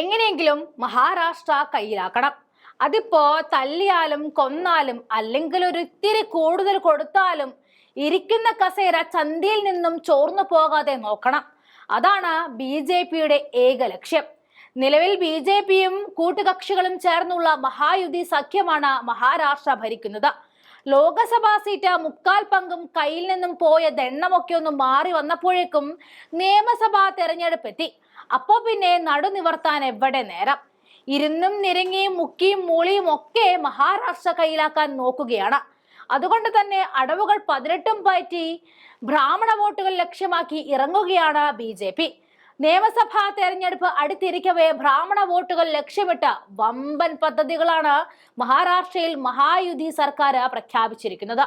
എങ്ങനെയെങ്കിലും മഹാരാഷ്ട്ര കയ്യിലാക്കണം. അതിപ്പോ തല്ലിയാലും കൊന്നാലും അല്ലെങ്കിൽ ഒരു ഇത്തിരി കൂടുതൽ കൊടുത്താലും ഇരിക്കുന്ന കസേര ചന്തയിൽ നിന്നും ചോർന്നു പോകാതെ നോക്കണം. അതാണ് ബി ജെ പിയുടെ ഏക ലക്ഷ്യം. നിലവിൽ ബി ജെ പിയും കൂട്ടുകക്ഷികളും ചേർന്നുള്ള മഹായുതി സഖ്യമാണ് മഹാരാഷ്ട്ര ഭരിക്കുന്നത്. ലോകസഭാ സീറ്റ് മുക്കാൽ പങ്കും കയ്യിൽ നിന്നും പോയ ദണ്ണമൊക്കെ ഒന്ന് മാറി വന്നപ്പോഴേക്കും നിയമസഭാ തെരഞ്ഞെടുപ്പ് എത്തി. അപ്പോ പിന്നെ നടുനിവർത്താൻ എവിടെ നേരം? ഇരുന്നും നിരങ്ങിയും മുക്കിയും മൂളിയും ഒക്കെ മഹാരാഷ്ട്ര കയ്യിലാക്കാൻ നോക്കുകയാണ്. അതുകൊണ്ട് തന്നെ അടവുകൾ പതിനെട്ടും പറ്റി ബ്രാഹ്മണ വോട്ടുകൾ ലക്ഷ്യമാക്കി ഇറങ്ങുകയാണ് ബി നിയമസഭാ തെരഞ്ഞെടുപ്പ് അടുത്തിരിക്കവേ ബ്രാഹ്മണ വോട്ടുകൾ ലക്ഷ്യമിട്ട് വമ്പൻ പദ്ധതികളാണ് മഹാരാഷ്ട്രയിൽ മഹായുതി സർക്കാർ പ്രഖ്യാപിച്ചിരിക്കുന്നത്.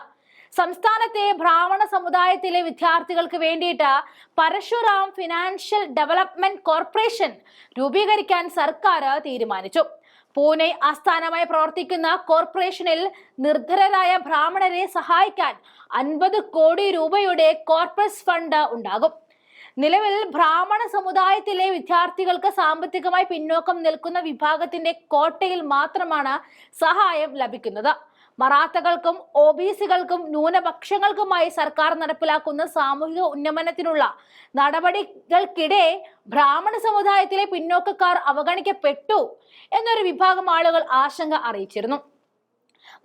സംസ്ഥാനത്തെ ബ്രാഹ്മണ സമുദായത്തിലെ വിദ്യാർത്ഥികൾക്ക് വേണ്ടിയിട്ട് പരശുറാം ഫിനാൻഷ്യൽ ഡെവലപ്മെന്റ് കോർപ്പറേഷൻ രൂപീകരിക്കാൻ സർക്കാർ തീരുമാനിച്ചു. പൂനെ ആസ്ഥാനമായി പ്രവർത്തിക്കുന്ന കോർപ്പറേഷനിൽ നിർധരരായ ബ്രാഹ്മണരെ സഹായിക്കാൻ അൻപത് കോടി രൂപയുടെ കോർപ്പസ് ഫണ്ട് ഉണ്ടാകും. നിലവിൽ ബ്രാഹ്മണ സമുദായത്തിലെ വിദ്യാർത്ഥികൾക്ക് സാമ്പത്തികമായി പിന്നോക്കം നിൽക്കുന്ന വിഭാഗത്തിന്റെ കോട്ടയിൽ മാത്രമാണ് സഹായം ലഭിക്കുന്നത്. മറാത്തകൾക്കും ഒ ബി സികൾക്കും ന്യൂനപക്ഷങ്ങൾക്കുമായി സർക്കാർ നടപ്പിലാക്കുന്ന സാമൂഹിക ഉന്നമനത്തിനുള്ള നടപടികൾക്കിടെ ബ്രാഹ്മണ സമുദായത്തിലെ പിന്നോക്കക്കാർ അവഗണിക്കപ്പെട്ടു എന്നൊരു വിഭാഗം ആളുകൾ ആശങ്ക അറിയിച്ചിരുന്നു.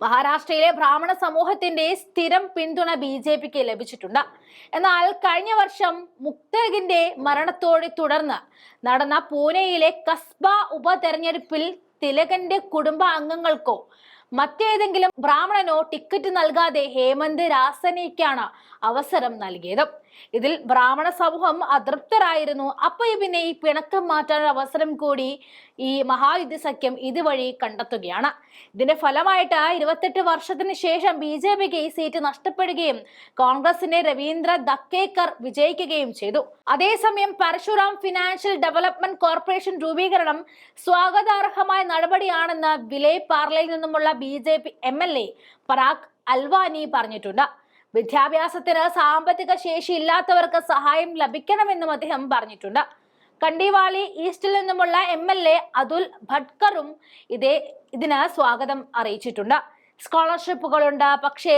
മഹാരാഷ്ട്രയിലെ ബ്രാഹ്മണ സമൂഹത്തിന്റെ സ്ഥിരം പിന്തുണ ബി ജെ പിക്ക് ലഭിച്ചിട്ടുണ്ട്. എന്നാൽ കഴിഞ്ഞ വർഷം മുക്തകിന്റെ മരണത്തോടെ തുടർന്ന് നടന്ന പൂനെയിലെ കസ്ബ ഉപതെരഞ്ഞെടുപ്പിൽ തിലകന്റെ കുടുംബ അംഗങ്ങൾക്കോ മറ്റേതെങ്കിലും ബ്രാഹ്മണനോ ടിക്കറ്റ് നൽകാതെ ഹേമന്ത് രാസനയ്ക്കാണ് അവസരം നൽകിയത്. ഇതിൽ ബ്രാഹ്മണ സമൂഹം അതൃപ്തരായിരുന്നു. അപ്പൊ പിന്നെ ഈ പിണക്കം മാറ്റാൻ അവസരം കൂടി ഈ മഹായുദ്ധ സഖ്യം ഇതുവഴി കണ്ടെത്തുകയാണ്. ഇതിന്റെ ഫലമായിട്ട് ഇരുപത്തെട്ട് വർഷത്തിന് ശേഷം ബി ജെ പിക്ക് ഈ സീറ്റ് നഷ്ടപ്പെടുകയും കോൺഗ്രസിന്റെ രവീന്ദ്ര ദക്കേക്കർ വിജയിക്കുകയും ചെയ്തു. അതേസമയം പരശുറാം ഫിനാൻഷ്യൽ ഡെവലപ്മെന്റ് കോർപ്പറേഷൻ രൂപീകരണം സ്വാഗതാർഹമായ നടപടിയാണെന്ന് വിലേ പാർലയിൽ നിന്നുമുള്ള B J P M L A Parag Alwani പറഞ്ഞിട്ടുണ്ട്. വിദ്യാഭ്യാസത്തിന് സാമ്പത്തിക ശേഷി ഇല്ലാത്തവർക്ക് സഹായം ലഭിക്കണമെന്നും അദ്ദേഹം പറഞ്ഞിട്ടുണ്ട്. കണ്ടിവാളി ഈസ്റ്റിൽ നിന്നുമുള്ള എം എൽ എ അതുൽ ഭട്കറും ഇതേ ഇതിന് സ്വാഗതം അറിയിച്ചിട്ടുണ്ട്. സ്കോളർഷിപ്പുകളുണ്ട് പക്ഷേ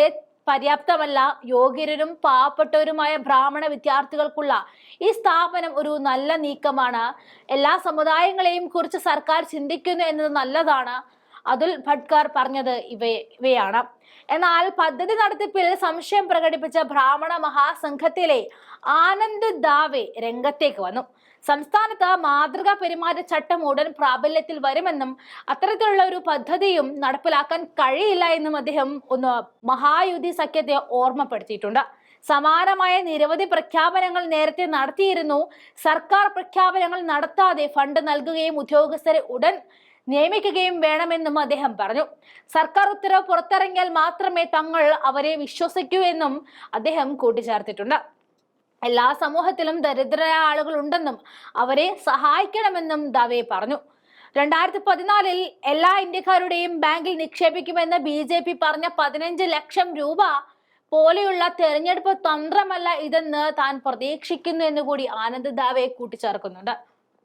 പര്യാപ്തമല്ല. യോഗ്യരും പാവപ്പെട്ടവരുമായ ബ്രാഹ്മണ വിദ്യാർത്ഥികൾക്കുള്ള ഈ സ്ഥാപനം ഒരു നല്ല നീക്കമാണ്. എല്ലാ സമുദായങ്ങളെയും കുറിച്ച് സർക്കാർ ചിന്തിക്കുന്നു എന്നത് നല്ലതാണ്. അതുൽ ഭട്കർ പറഞ്ഞത് ഇവ ഇവയാണ്. എന്നാൽ പദ്ധതി നടത്തിപ്പിൽ സംശയം പ്രകടിപ്പിച്ച ബ്രാഹ്മണ മഹാസംഘത്തിലെ ആനന്ദ് ദാവെ രംഗത്തേക്ക് വന്നു. സംസ്ഥാനത്ത് മാതൃകാ പെരുമാറ്റച്ചട്ടം ഉടൻ പ്രാബല്യത്തിൽ വരുമെന്നും അത്തരത്തിലുള്ള ഒരു പദ്ധതിയും നടപ്പിലാക്കാൻ കഴിയില്ല എന്നും അദ്ദേഹം ഒന്ന് മഹായുതി സഖ്യത്തെ ഓർമ്മപ്പെടുത്തിയിട്ടുണ്ട്. സമാനമായ നിരവധി പ്രഖ്യാപനങ്ങൾ നേരത്തെ നടത്തിയിരുന്നു. സർക്കാർ പ്രഖ്യാപനങ്ങൾ നടത്താതെ ഫണ്ട് നൽകുകയും ഉദ്യോഗസ്ഥരെ ഉടൻ നിയമിക്കുകയും വേണമെന്നും അദ്ദേഹം പറഞ്ഞു. സർക്കാർ ഉത്തരവ് പുറത്തിറങ്ങിയാൽ മാത്രമേ തങ്ങൾ അവരെ വിശ്വസിക്കൂ എന്നും അദ്ദേഹം കൂട്ടിച്ചേർത്തിട്ടുണ്ട്. എല്ലാ സമൂഹത്തിലും ദരിദ്രരായ ആളുകൾ ഉണ്ടെന്നും അവരെ സഹായിക്കണമെന്നും ദവെ പറഞ്ഞു. രണ്ടായിരത്തി പതിനാലിൽ എല്ലാ ഇന്ത്യക്കാരുടെയും ബാങ്കിൽ നിക്ഷേപിക്കുമെന്ന് ബി ജെ പി പറഞ്ഞ പതിനഞ്ച് ലക്ഷം രൂപ പോലെയുള്ള തെരഞ്ഞെടുപ്പ് തന്ത്രമല്ല ഇതെന്ന് താൻ പ്രതീക്ഷിക്കുന്നു എന്ന് കൂടി ആനന്ദ് ദാവെ കൂട്ടിച്ചേർക്കുന്നുണ്ട്.